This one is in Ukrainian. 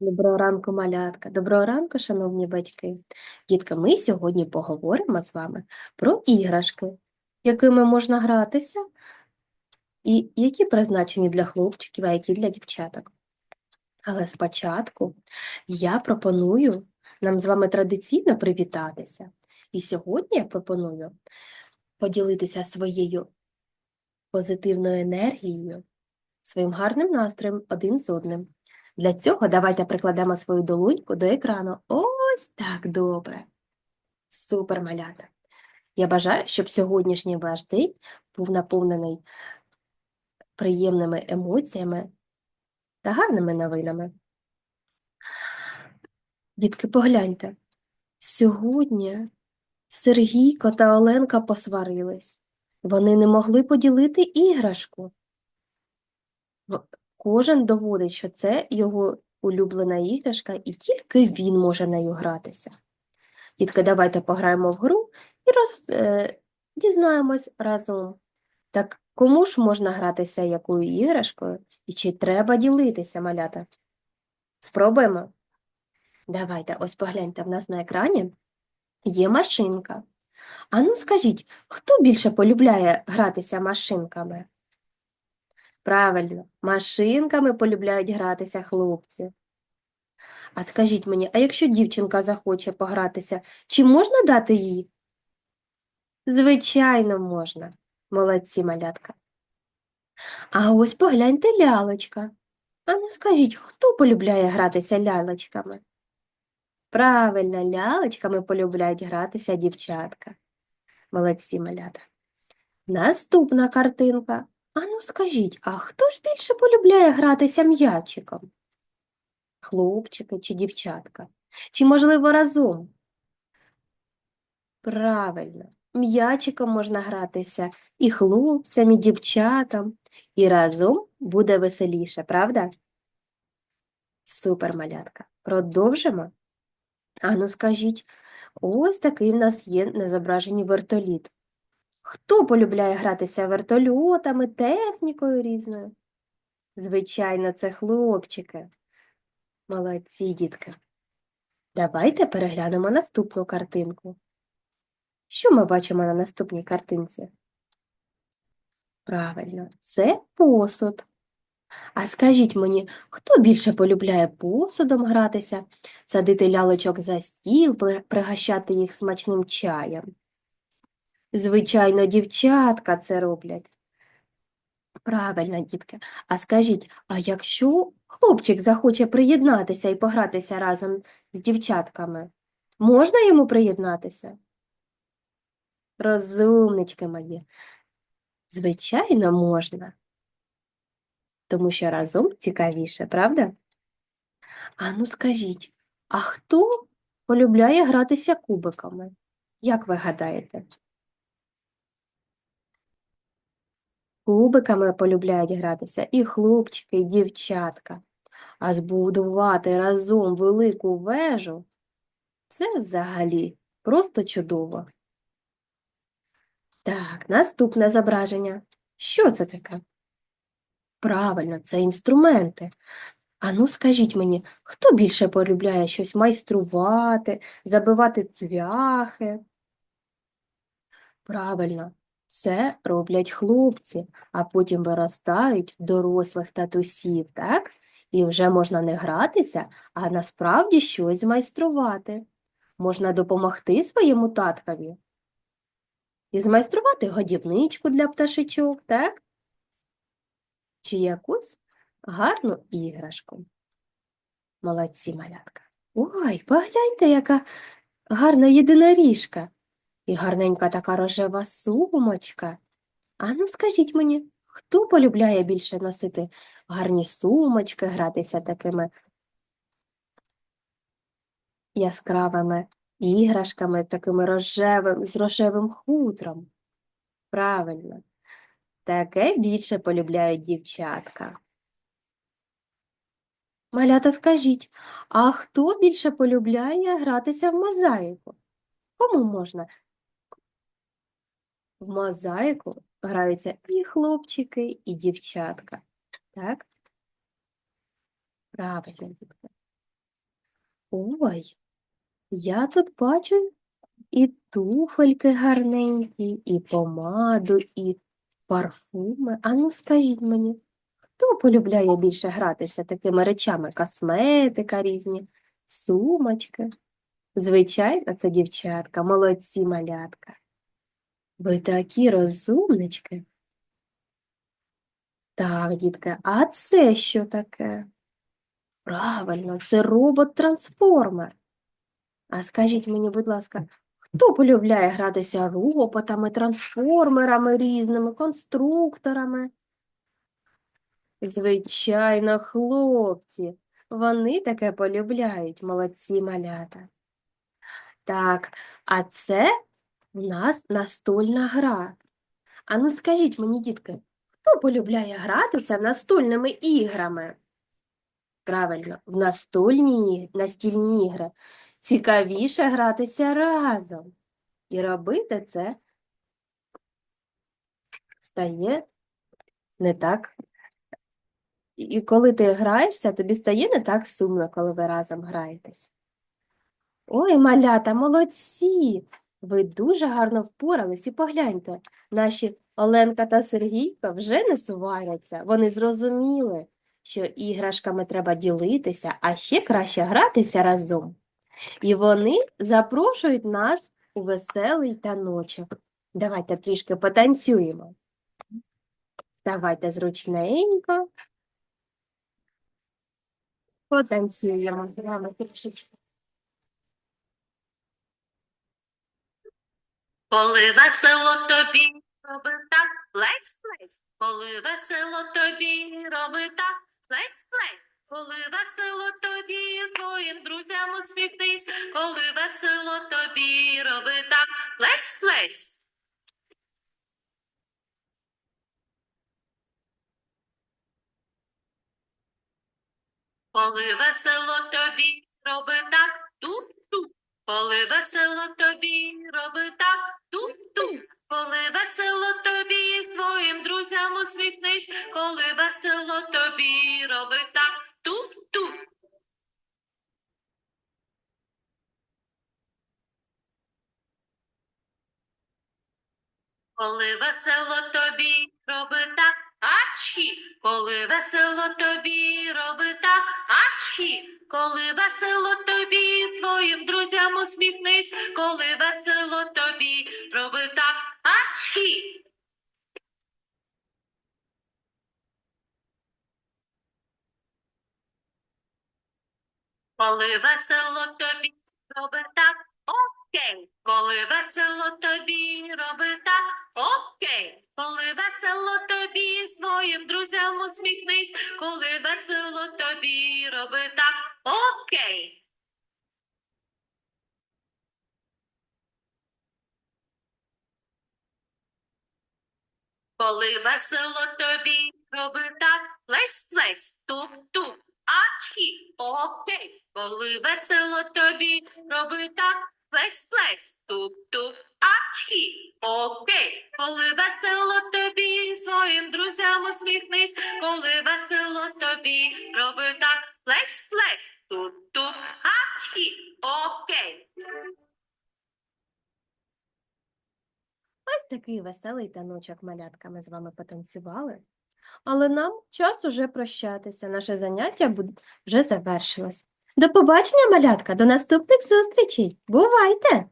Доброго ранку, малятка. Доброго ранку, шановні батьки. Дітка, ми сьогодні поговоримо з вами про іграшки, якими можна гратися, і які призначені для хлопчиків, а які для дівчаток. Але спочатку я пропоную нам з вами традиційно привітатися. І сьогодні я пропоную поділитися своєю позитивною енергією, своїм гарним настроєм один з одним. Для цього давайте прикладемо свою долоньку до екрану. Ось так добре. Супер малята. Я бажаю, щоб сьогоднішній ваш день був наповнений приємними емоціями та гарними новинами. Дітки, погляньте. Сьогодні Сергійко та Оленка посварились. Вони не могли поділити іграшку. Кожен доводить, що це його улюблена іграшка, і тільки він може нею гратися. Дітки, давайте пограємо в гру і роз, е, дізнаємось разом. Так кому ж можна гратися якою іграшкою і чи треба ділитися, малята? Спробуємо? Давайте, ось погляньте, в нас на екрані є машинка. Ану скажіть, хто більше полюбляє гратися машинками? Правильно, машинками полюбляють гратися хлопці. А скажіть мені, а якщо дівчинка захоче погратися, чи можна дати їй? Звичайно, можна. Молодці, малятка. А ось погляньте лялечка. А ну скажіть, хто полюбляє гратися лялечками? Правильно, лялечками полюбляють гратися дівчатка. Молодці, малята. Наступна картинка. А ну скажіть, а хто ж більше полюбляє гратися м'ячиком? Хлопчики чи дівчатка? Чи, можливо, разом? Правильно, м'ячиком можна гратися і хлопцям, і дівчатам, і разом буде веселіше, правда? Супер, малятка. Продовжимо? Ану, скажіть, ось такий в нас є на зображенні вертоліт. Хто полюбляє гратися вертольотами, технікою різною? Звичайно, це хлопчики. Молодці, дітки. Давайте переглянемо наступну картинку. Що ми бачимо на наступній картинці? Правильно, це посуд. А скажіть мені, хто більше полюбляє посудом гратися, садити лялечок за стіл, пригощати їх смачним чаєм? Звичайно, дівчатка це роблять. Правильно, дітки. А скажіть, а якщо хлопчик захоче приєднатися і погратися разом з дівчатками, можна йому приєднатися? Розумнички мої. Звичайно, можна. Тому що разом цікавіше, правда? А ну скажіть, а хто полюбляє гратися кубиками? Як ви гадаєте? Кубиками полюбляють гратися і хлопчики, і дівчатка. А збудувати разом велику вежу це взагалі просто чудово. Так, наступне зображення. Що це таке? Правильно, це інструменти. А ну скажіть мені, хто більше полюбляє щось майструвати, забивати цвяхи? Правильно, це роблять хлопці, а потім виростають дорослих татусів, так? І вже можна не гратися, а насправді щось змайструвати. Можна допомогти своєму таткові і змайструвати годівничку для пташечок, так? Чи якусь гарну іграшку. Молодці, малятка. Ой, погляньте, яка гарна єдиноріжка. І гарненька така рожева сумочка. А ну скажіть мені, хто полюбляє більше носити гарні сумочки, гратися такими яскравими іграшками, такими рожевим, з рожевим хутром? Правильно, таке більше полюбляють дівчатка. Малята, скажіть, а хто більше полюбляє гратися в мозаїку? Кому можна? В мозаїку граються і хлопчики, і дівчатка. Так? Правильно, дітки. Ой, я тут бачу і туфельки гарненькі, і помаду, і парфуми. Ану, скажіть мені, хто полюбляє більше гратися такими речами? Косметика різні, сумочки. Звичайно, це дівчатка, молодці малятка. Ви такі розумнички. Так, дітки, а це що таке? Правильно, це робот-трансформер. А скажіть мені, будь ласка, хто полюбляє гратися роботами, трансформерами різними, конструкторами? Звичайно, хлопці. Вони таке полюбляють, молодці малята. Так, а це в нас настольна гра. А ну скажіть мені, дітки, хто полюбляє гратися настольними іграми? Правильно, в настольні, настільні ігри цікавіше гратися разом. І робити це стає не так. І- коли ти граєшся, тобі стає не так сумно, коли ви разом граєтесь. Ой, малята, молодці! Ви дуже гарно впорались і погляньте, наші Оленка та Сергійко вже не сваряться. Вони зрозуміли, що іграшками треба ділитися, а ще краще гратися разом. І вони запрошують нас у веселий таночок. Давайте трішки потанцюємо. Давайте зручненько. Потанцюємо з вами трішечки. Коли весело тобі, роби так, плесь, плесь. Коли весело тобі, роби так, плесь, плесь. Коли весело тобі, своїм друзям усміхнись. Коли весело тобі, роби так, плесь, плесь. Коли весело тобі, роби так, туп-туп. Коли весело тобі, роби так, туп-туп. Коли весело тобі, своїм друзям усміхнись. Коли весело тобі, роби так, туп-туп. Коли весело тобі, роби так, ачхі. Коли весело тобі, роби так, ачхі. Коли весело тобі, своїм друзям усміхнись. Коли весело тобі, роби так, ачхі. Коли весело тобі, роби так, окей. Коли весело тобі, роби так, окей. Коли весело тобі, своїм друзям усміхнись. Коли весело тобі, роби так, окей. Коли весело тобі, роби так, плесь, плесь, туп-туп, ачхі, окей. Коли весело тобі, роби так, плесь, плесь, туп-туп, ачхі, окей. Коли весело тобі, своїм друзям усміхнись, коли весело тобі, роби так, плесь, плесь, туп-туп, ачхі, окей. Ось такий веселий таночок малятка ми з вами потанцювали. Але нам час уже прощатися. Наше заняття вже завершилось. До побачення, малятка, до наступних зустрічей. Бувайте!